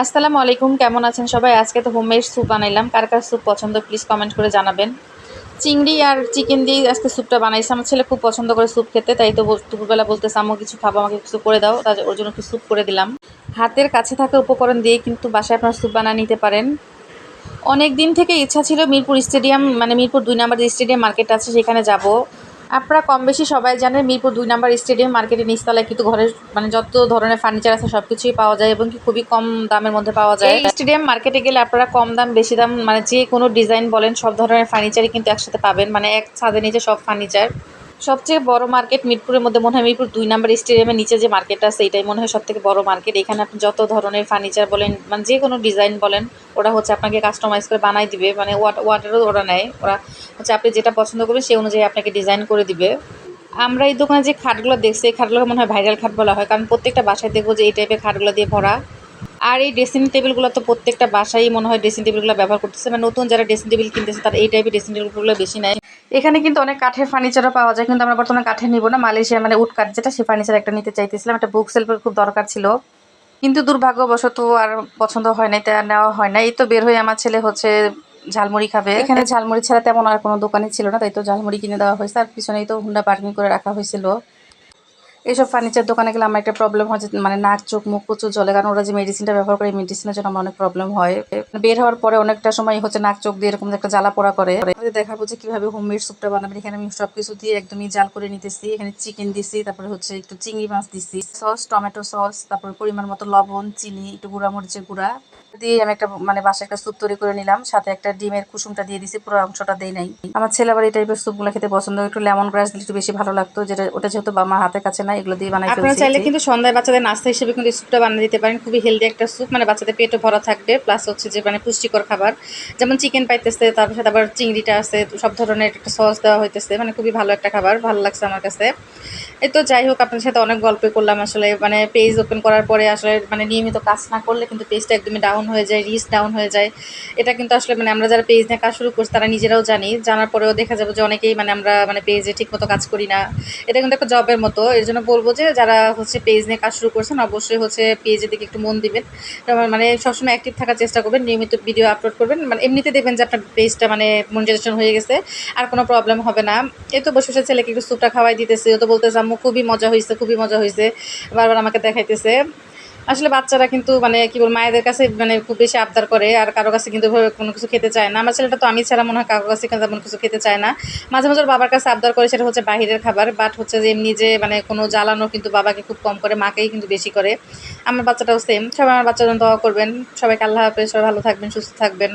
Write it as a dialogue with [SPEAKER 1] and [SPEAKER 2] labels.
[SPEAKER 1] আসসালামু আলাইকুম, কেমন আছেন সবাই? আজকে তো হোমমেড স্যুপ বানাইলাম। কার কার স্যুপ পছন্দ প্লিজ কমেন্ট করে জানাবেন। চিংড়ি আর চিকেন দিয়ে আজকে স্যুপটা বানাইছি। আমার ছেলে খুব পছন্দ করে স্যুপ খেতে, তাই তো দুপুরবেলা বলতেছে, আম্মু, কিছু খাব, আমাকে কিছু করে দাও। তার ওর জন্য একটু স্যুপ করে দিলাম। হাতের কাছে থাকা উপকরণ দিয়ে কিন্তু বাসায় আপনার স্যুপ বানিয়ে নিতে পারেন। অনেক দিন থেকে ইচ্ছা ছিল মিরপুর স্টেডিয়াম মানে মিরপুর দুই নম্বর যে স্টেডিয়াম মার্কেট আছে, সেখানে যাব। আপনারা কম বেশি সবাই জানেন মিরপুর দুই নম্বর স্টেডিয়াম মার্কেটের নিচতলায় কিন্তু ঘরের মানে যত ধরনের ফার্নিচার আছে সব কিছুই পাওয়া যায় এবং কি খুবই কম দামের মধ্যে পাওয়া যায়। স্টেডিয়াম মার্কেটে গেলে আপনারা কম দাম, বেশি দাম মানে যে কোনো ডিজাইন বলেন, সব ধরনের ফার্নিচারই কিন্তু একসাথে পাবেন। মানে এক ছাদের নিচে সব ফার্নিচার। সবচেয়ে বড় মার্কেট মিরপুরের মধ্যে মনে হয় মিরপুর দুই নম্বর স্টেডিয়ামের নিচে যে মার্কেটটা আছে, এটাই মনে হয় সব থেকে বড় মার্কেট। এখানে আপনি যত ধরনের ফার্নিচার বলেন মানে যে কোনো ডিজাইন বলেন ওরা হচ্ছে আপনাকে কাস্টমাইজ করে বানাই দিবে মানে ওয়াট ওয়াটারও ওরা নেয়, ওরা হচ্ছে আপনি যেটা পছন্দ করবেন সেই অনুযায়ী আপনাকে ডিজাইন করে দিবে। আমরা এই দোকানে যে খাটগুলো দেখছি, এই খাটগুলো মনে হয় ভাইরাল খাট বলা হয়, কারণ প্রত্যেকটা বাসায় দেখব যে এই টাইপের খাটগুলো দিয়ে ভরা। আর এই ড্রেসিং টেবিলগুলো তো প্রত্যেকটা বাসায় মনে হয় ড্রেসিং টেবিলগুলো ব্যবহার করতেছে মানে নতুন যারা ড্রেসিং টেবিল কিনতেছে তারা এই টাইপের ড্রেসিং টেবিলগুলো বেশি নেয়। এখানে কিন্তু অনেক কাঠের ফার্নিচারও পাওয়া যায়, কিন্তু আমরা বর্তমানে কাঠের নিব না মালয়েশিয়া মানে উড কাঠ, যেটা সেই ফার্নিচার একটা নিতে চাইতেছিলাম, একটা বুক সেলফের খুব দরকার ছিল। কিন্তু দুর্ভাগ্যবশত আর পছন্দ হয় নাই তা নেওয়া হয় না এই তো বের হয়ে আমার ছেলে হচ্ছে ঝালমুড়ি খাবে। এখানে ঝালমুড়ি ছাড়া তেমন আর কোনো দোকানে ছিল না তাই তো ঝালমুড়ি কিনে দেওয়া হয়েছে। আর পিছনেই তো হুন্ডা পার্কিং করে রাখা হয়েছিল। এইসব ফার্নিচার দোকানে গেলে আমার একটা প্রবলেম হয় মানে নাক, চোখ, মুখ প্রচুর জলে কারণ ওরা যে মেডিসিনটা ব্যবহার করে মেডিসিনের জন্য আমার অনেক প্রবলেম হয়। বের হওয়ার পরে অনেকটা সময় হচ্ছে নাক, চোখ দিয়ে এরকম একটা জ্বালা পোড়া করে। দেখাবো যে কীভাবে হোমমেড স্যুপটা বানাবেন। এখানে আমি সব কিছু দিয়ে একদমই জাল করে নিতেছি। এখানে চিকেন দিছি, তারপরে হচ্ছে একটু চিংড়ি মাছ দিছি। সস টমেটো সস তারপরে পরিমাণ মতো লবণ, চিনি, একটু গুঁড়া মরিচের গুঁড়া। দিয়ে আমি একটা মানে বাসায় একটা স্যুপ তৈরি করে নিলাম। সাথে একটা ডিমের কুসুমটা দিয়ে দিছি, পুরো অংশটা দেই নাই। আমার ছেলে আবার এই টাইপের স্যুপগুলো খেতে পছন্দ একটু লেমন গ্রাস দিলে একটু বেশি ভালো লাগতো। যেটা, ওটা যেহেতু আমার হাতের কাছে নাই এগুলো দিয়ে বানাই আপনারা চাইলে কিন্তু সন্ধ্যায় বাচ্চাদের নাস্তা হিসেবে কিন্তু স্যুপটা বানিয়ে দিতে পারেন খুবই হেলদি একটা স্যুপ মানে বাচ্চাদের পেটও ভরা থাকবে প্লাস হচ্ছে যে মানে পুষ্টিকর খাবার। যেমন চিকেন পাইতেছে তারপর সাথে আবার চিংড়িটা আছে সব ধরনের একটা সস দেওয়া হইতেছে মানে খুবই ভালো একটা খাবার ভালো লাগছে আমার কাছে। এই তো যাই হোক আপনার সাথে অনেক গল্প করলাম আসলে মানে পেজ ওপেন করার পরে আসলে মানে নিয়মিত কাজ না করলে কিন্তু পেজটা একদমই ডাউন হয়ে যায় রিচ ডাউন হয়ে যায়। এটা কিন্তু আসলে মানে আমরা যারা পেজ নিয়ে কাজ শুরু করছি তারা নিজেরাও জানি। জানার পরেও দেখা যাবে যে অনেকেই মানে আমরা মানে পেজে ঠিকমতো কাজ করি না। এটা কিন্তু একটা জবের মতো এর জন্য বলব যে যারা হচ্ছে পেজ নিয়ে কাজ শুরু করছেন, অবশ্যই হচ্ছে পেজের দিকে একটু মন দিবেন। মানে সবসময় অ্যাক্টিভ থাকার চেষ্টা করবেন, নিয়মিত ভিডিও আপলোড করবেন। মানে এমনিতে দেখবেন যে আপনার পেজটা মানে মনিটাইজেশন হয়ে গেছে, আর কোনো প্রবলেম হবে না। এই তো বসে বসে ছেলেকে একটু স্যুপটা খাওয়াই দিতেছে, ও তো বলতেছে, আম্মু, খুবই মজা হয়েছে খুবই মজা হয়েছে বারবার আমাকে দেখাইতেছে। আসলে বাচ্চারা কিন্তু মানে কি বল মায়েদের কাছে মানে খুব বেশি আবদার করে, আর কারও কাছে কিন্তু কোনো কিছু খেতে চায় না। আমার ছেলেটা তো আমি ছাড়া মনে হয় কারও কাছে তেমন কিছু খেতে চায় না। মাঝে মাঝে বাবার কাছে আবদার করে সেটা হচ্ছে বাহিরের খাবার বাট হচ্ছে যে এমনি যে মানে কোনো জ্বালানো কিন্তু বাবাকে খুব কম করে, মাকেই কিন্তু বেশি করে। আমার বাচ্চাটাও সেম সবাই আমার বাচ্চার জন্য দোয়া করবেন। সবাইকে আল্লাহ হাফেজ। সবাই ভালো থাকবেন, সুস্থ থাকবেন।